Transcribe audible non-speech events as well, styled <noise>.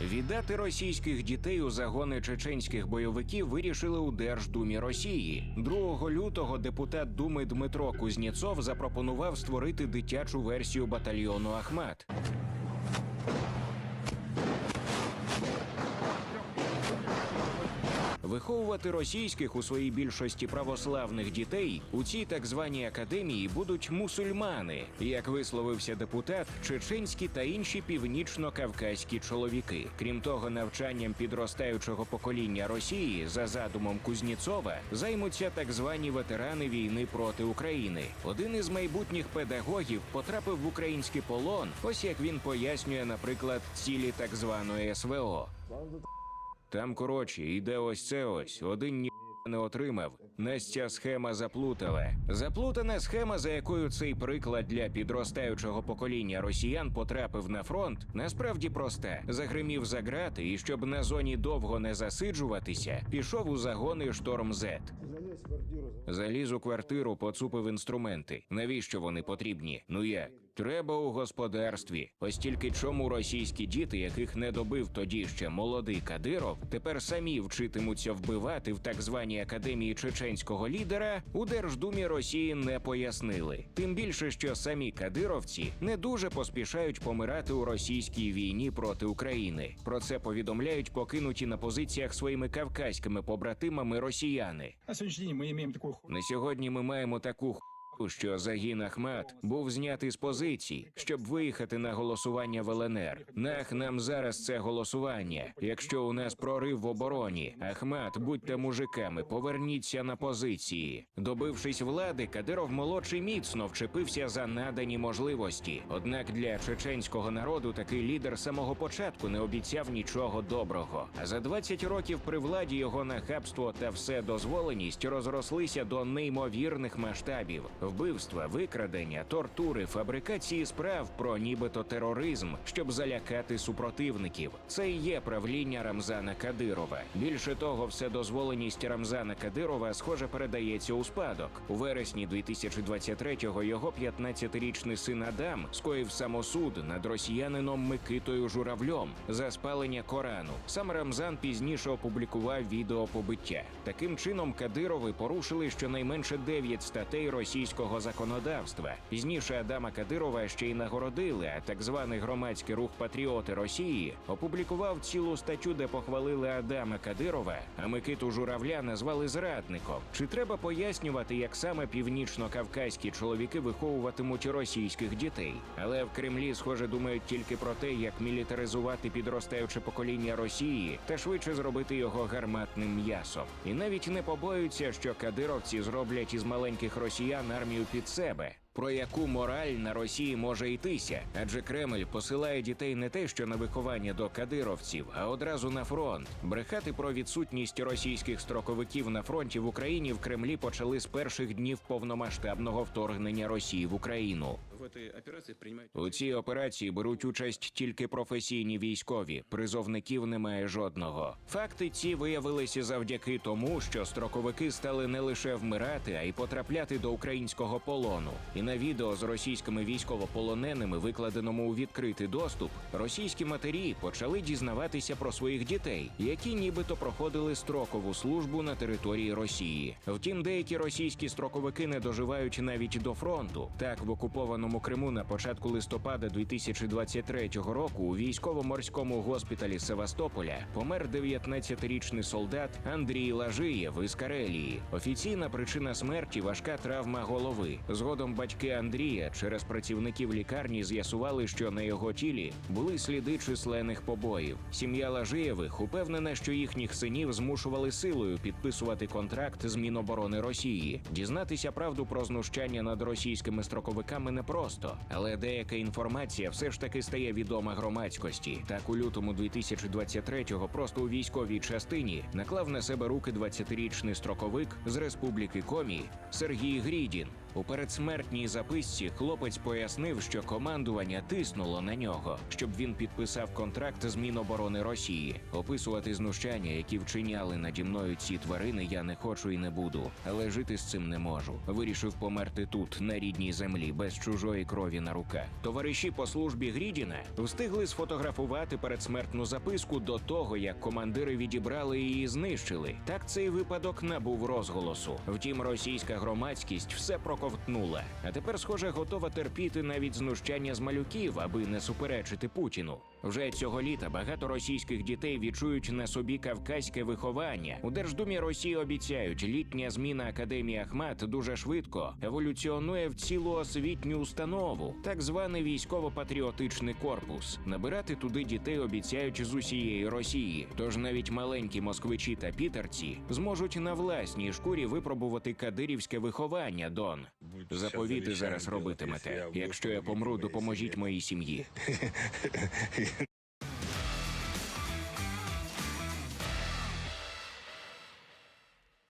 Віддати російських дітей у загони чеченських бойовиків вирішили у Держдумі Росії. 2 лютого депутат Думи Дмитро Кузнєцов запропонував створити дитячу версію батальйону Ахмат. Виховувати російських у своїй більшості православних дітей у цій так званій академії будуть мусульмани, як висловився депутат, чеченські та інші північно-кавказькі чоловіки. Крім того, навчанням підростаючого покоління Росії за задумом Кузніцова займуться так звані ветерани війни проти України. Один із майбутніх педагогів потрапив в український полон. Ось як він пояснює, наприклад, цілі так званої СВО. Там, коротше, іде ось це ось. Один ні не отримав. Нас ця схема заплутала. Заплутана схема, за якою цей приклад для підростаючого покоління росіян потрапив на фронт, насправді проста. Загримів за грати, і щоб на зоні довго не засиджуватися, пішов у загони шторм Зет. Заліз у квартиру, поцупив інструменти. Навіщо вони потрібні? Ну як? Треба у господарстві. Ось тільки чому російські діти, яких не добив тоді ще молодий Кадиров, тепер самі вчитимуться вбивати в так званій академії чеченського лідера, у Держдумі Росії не пояснили. Тим більше, що самі кадировці не дуже поспішають помирати у російській війні проти України. Про це повідомляють покинуті на позиціях своїми кавказькими побратимами росіяни. На мы имеем такую ху... На сьогодні ми маємо таку ху, що загін Ахмат був знятий з позицій, щоб виїхати на голосування в ЛНР. Нах нам зараз це голосування. Якщо у нас прорив в обороні, Ахмат, будьте мужиками, поверніться на позиції. Добившись влади, Кадиров молодший міцно вчепився за надані можливості. Однак для чеченського народу такий лідер самого початку не обіцяв нічого доброго. А за 20 років при владі його нахабство та вседозволеність розрослися до неймовірних масштабів: вбивства, викрадення, тортури, фабрикації справ про нібито тероризм, щоб залякати супротивників. Це і є правління Рамзана Кадирова. Більше того, вседозволеність Рамзана Кадирова схоже передається у спадок. У вересні 2023-го його 15-річний син Адам скоїв самосуд над росіянином Микитою Журавльом за спалення Корану. Сам Рамзан пізніше опублікував відео побиття. Таким чином, Кадирови порушили щонайменше 9 статей російського законодавства. Пізніше Адама Кадирова ще й нагородили, а так званий громадський рух Патріоти Росії опублікував цілу статтю, де похвалили Адама Кадирова, а Микиту Журавля назвали зрадником. Чи треба пояснювати, як саме північно-кавказькі чоловіки виховуватимуть російських дітей? Але в Кремлі, схоже, думають тільки про те, як мілітаризувати підростаюче покоління Росії та швидше зробити його гарматним м'ясом. І навіть не побоюються, що кадировці зроблять із маленьких росіян армію під себе. Про яку мораль на Росії може йтися? Адже Кремль посилає дітей не те, що на виховання до кадировців, а одразу на фронт. Брехати про відсутність російських строковиків на фронті в Україні в Кремлі почали з перших днів повномасштабного вторгнення Росії в Україну. У цій операції беруть участь тільки професійні військові, призовників немає жодного. Факти ці виявилися завдяки тому, що строковики стали не лише вмирати, а й потрапляти до українського полону. І на відео з російськими військовополоненими, викладеному у відкритий доступ, російські матері почали дізнаватися про своїх дітей, які нібито проходили строкову службу на території Росії. Втім, деякі російські строковики не доживають навіть до фронту. Так, в окупованому Криму на початку листопада 2023 року у військово-морському госпіталі Севастополя помер 19-річний солдат Андрій Лажиєв із Карелії. Офіційна причина смерті важка травма голови. Згодом батьки Андрія через працівників лікарні з'ясували, що на його тілі були сліди численних побоїв. Сім'я Лажиєвих упевнена, що їхніх синів змушували силою підписувати контракт з Міноборони Росії. Дізнатися правду про знущання над російськими строковиками непросто, але деяка інформація все ж таки стає відома громадськості. Так у лютому 2023-го просто у військовій частині наклав на себе руки 20-річний строковик з республіки Комі Сергій Грідін. У передсмертній записці хлопець пояснив, що командування тиснуло на нього, щоб він підписав контракт з Міноборони Росії. Описувати знущання, які вчиняли наді мною ці тварини, я не хочу і не буду, але жити з цим не можу. Вирішив померти тут, на рідній землі, без чужої крові на руках. Товариші по службі Грідіна встигли сфотографувати передсмертну записку до того, як командири відібрали її знищили. Так цей випадок набув розголосу. Втім, російська громадськість все проковтнула. А тепер, схоже, готова терпіти навіть знущання з малюків, аби не суперечити Путіну. Вже цього літа багато російських дітей відчують на собі кавказьке виховання. У Держдумі Росії обіцяють, літня зміна Академії Ахмат дуже швидко еволюціонує в цілу освітню установу, так званий військово-патріотичний корпус. Набирати туди дітей обіцяють з усієї Росії. Тож навіть маленькі москвичі та пітерці зможуть на власній шкурі випробувати кадирівське виховання. Дон заповіти зараз робитимете. Якщо я помру, допоможіть моїй сім'ї. <laughs>